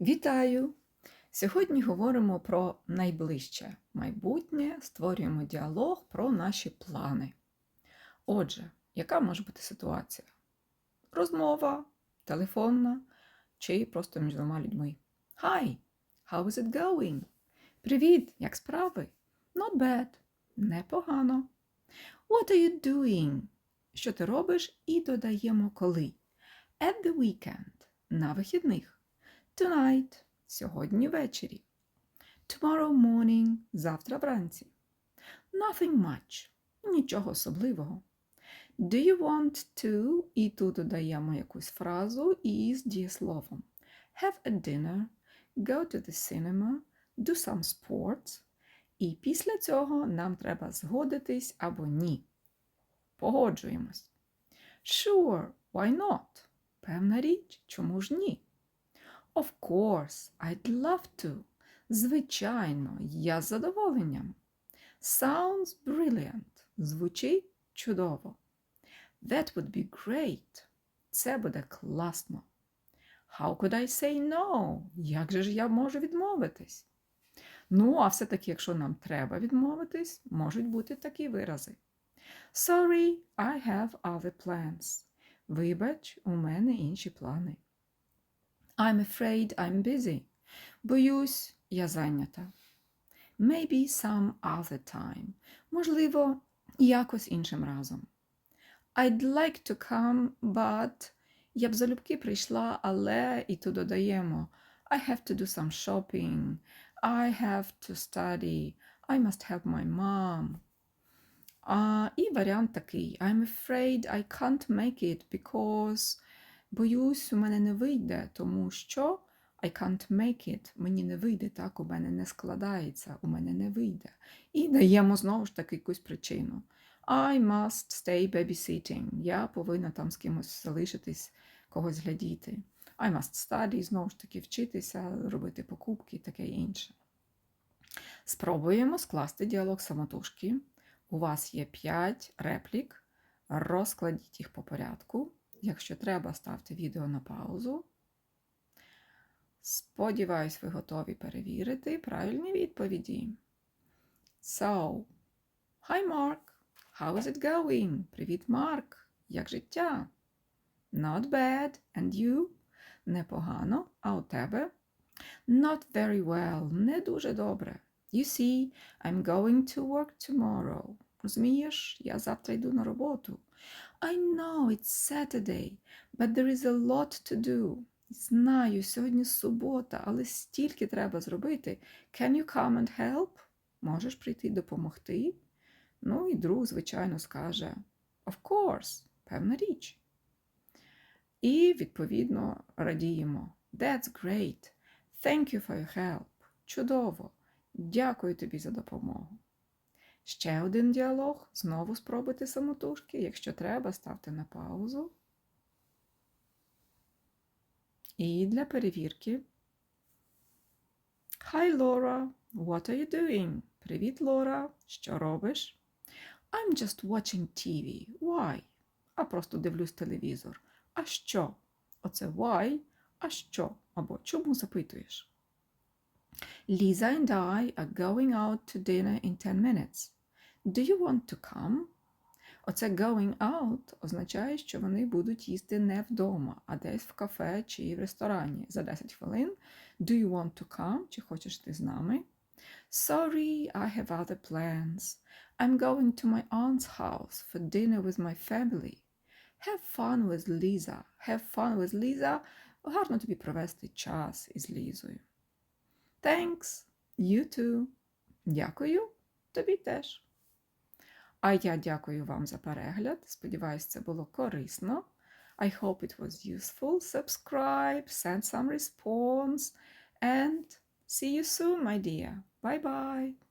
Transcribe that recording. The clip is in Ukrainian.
Вітаю! Сьогодні говоримо про найближче майбутнє, створюємо діалог про наші плани. Отже, яка може бути ситуація? Розмова, телефонна чи просто між двома людьми. Hi, how is it going? Привіт, як справи? Not bad. Непогано. What are you doing? Що ти робиш? І додаємо коли. At the weekend. На вихідних. Tonight – сьогодні ввечері. Tomorrow morning – завтра вранці. Nothing much – нічого особливого. Do you want to? І тут додаємо якусь фразу із дієсловом. Have a dinner, go to the cinema, do some sports. І після цього нам треба згодитись або ні. Погоджуємось. Sure, why not? Певна річ, чому ж ні? Of course, I'd love to. Звичайно, я з задоволенням. Sounds brilliant. Звучить чудово. That would be great. Це буде класно. How could I say no? Як же ж я можу відмовитись? Ну, а все-таки, якщо нам треба відмовитись, можуть бути такі вирази. Sorry, I have other plans. Вибач, у мене інші плани. I'm afraid I'm busy. Боюсь, я зайнята. Maybe some other time. Можливо, якось іншим разом. I'd like to come, but я б залюбки прийшла, але і тут додаємо I have to do some shopping. I have to study. I must help my mom. А, і варіант такий: I'm afraid I can't make it because боюсь, у мене не вийде, тому що I can't make it, мені не вийде, так, у мене не складається, у мене не вийде. І даємо знову ж таки якусь причину. I must stay babysitting. Я повинна там з кимось залишитись, когось глядіти. I must study, знову ж таки, вчитися, робити покупки і таке інше. Спробуємо скласти діалог самотужки. У вас є 5 реплік, розкладіть їх по порядку. Якщо треба, ставте відео на паузу. Сподіваюсь, ви готові перевірити правильні відповіді. So, hi Mark. How is it going? Привіт, Марк. Як життя? Not bad. And you? Непогано. А у тебе? Not very well. Не дуже добре. You see, I'm going to work tomorrow. Розумієш, я завтра йду на роботу. I know it's Saturday, but there is a lot to do. Знаю, сьогодні субота, але стільки треба зробити. Can you come and help? Можеш прийти допомогти? Ну і друг, звичайно, скаже Of course, певна річ. І, відповідно, радіємо. That's great. Thank you for your help. Чудово. Дякую тобі за допомогу. Ще один діалог. Знову спробуйте самотужки. Якщо треба, ставте на паузу. І для перевірки. Hi, Laura. What are you doing? Привіт, Лора. Що робиш? I'm just watching TV. Why? А просто дивлюсь телевізор. А що? Оце why? А що? Або чому запитуєш? Lisa and I are going out to dinner in 10 minutes. Do you want to come? Оце going out означає, що вони будуть їсти не вдома, а десь в кафе чи в ресторані за 10 хвилин. Do you want to come? Чи хочеш ти з нами? Sorry, I have other plans. I'm going to my aunt's house for dinner with my family. Have fun with Lisa. Have fun with Lisa. Гарно тобі провести час із Лізою. Thanks. You too. Дякую. Тобі теж. А я дякую вам за перегляд. Сподіваюсь, це було корисно. I hope it was useful. Subscribe, send some response, and see you soon, my dear. Bye bye.